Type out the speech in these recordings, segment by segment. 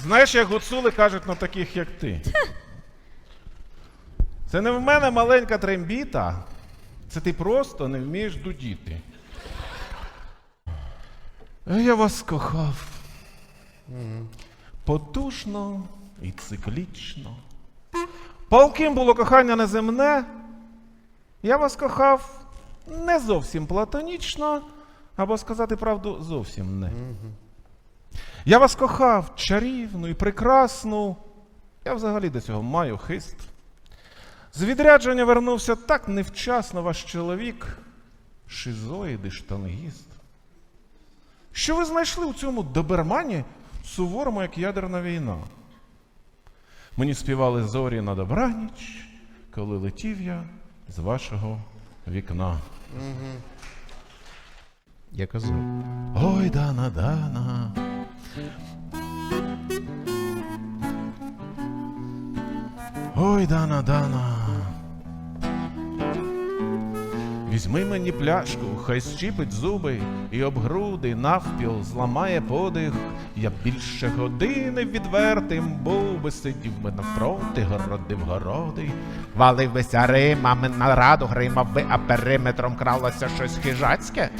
Знаєш, як гуцули кажуть на таких, як ти. Це не в мене маленька трембіта, це ти просто не вмієш дудіти. Я вас кохав. Потужно і циклічно. Палким було кохання неземне. Я вас кохав не зовсім платонічно, або сказати правду, зовсім не. Я вас кохав чарівну і прекрасну. Я взагалі до цього маю хист. З відрядження вернувся так невчасно ваш чоловік, шизоїд і штангіст. Що ви знайшли у цьому добермані, суворому, як ядерна війна? Мені співали зорі на добраніч, коли летів я з вашого вікна. Я казав. Ой, Дана, Дана. Ой, Дана, Дана. Візьми мені пляшку, хай щіпить зуби і об груди навпіл зламає подих. Я більше години відвертим був би сидів би навпроти, городив городи. Валив бися римами на раду гримав би, а периметром кралося щось хижацьке.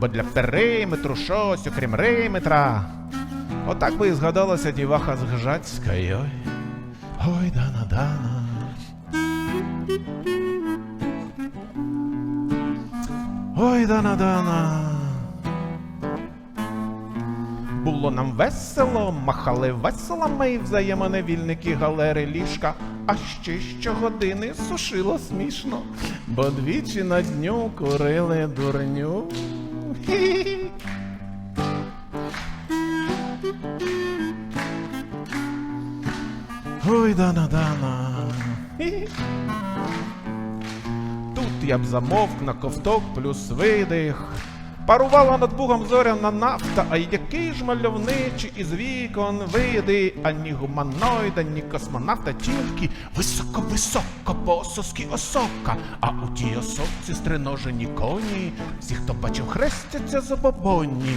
Бо для периметру щось, окрім риметра. Отак би і згадалася діваха з Гжацька. Ой, ой, Дана, Дана. Ой, Дана, Дана. Було нам весело, махали веселами, взаємоневільники галери ліжка, а ще щогодини сушило смішно. Бо двічі на дню курили дурню. Ой, Дана, Дана. Тут я б замовк на ковток плюс видих. Парувала над бугом зоряна нафта, а який ж мальовничий із вікон види, ані гуманоїда, ні космонавта, тільки високо-високо пососки осока, а у тій осоці стриножені коні, всі, хто бачив, хрестяться забобонні,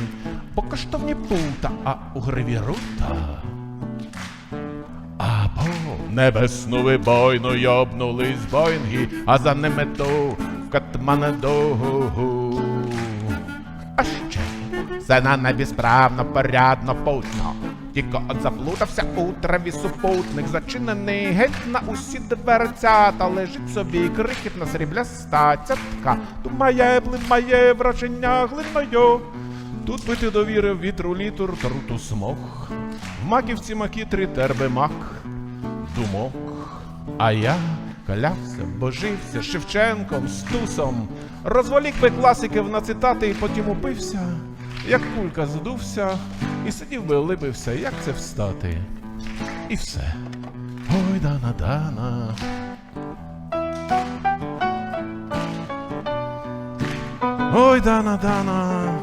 бо коштовні пута, а у гриві рута. А по небесну вибойну йобнулись боїнги, а за ними ту Катманедогу. А ще все на небі справно, порядно, путно. Тільки от заплутався у траві супутник, зачинений геть на усі дверцята, лежить собі крихітна срібляста цятка. Думає, блимає враження глиною. Тут би ти довірив вітру літур труту смох. В маківці макітрі терби мак, думок. А я клявся, божився Шевченком, Стусом. Розволік би класиків на цитати і потім упився, як кулька здувся, і сидів би либився, як це встати. І все. Ой, дана, дана. Ой, Дана, Дана.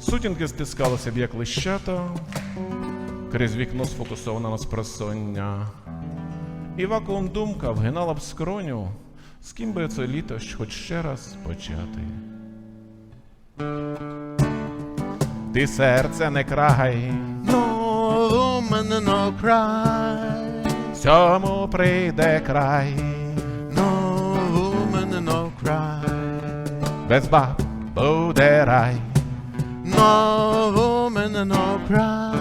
Сутінки стискалися б, як лищата, крізь вікно сфокусовано на спросоння. І вакуум думка вгинала б скроню, з ким би це літо ж хоч ще раз почати. Ти серце не край, No woman, no cry. всьому прийде край, No woman, no cry. без баб буде рай. No woman, no cry.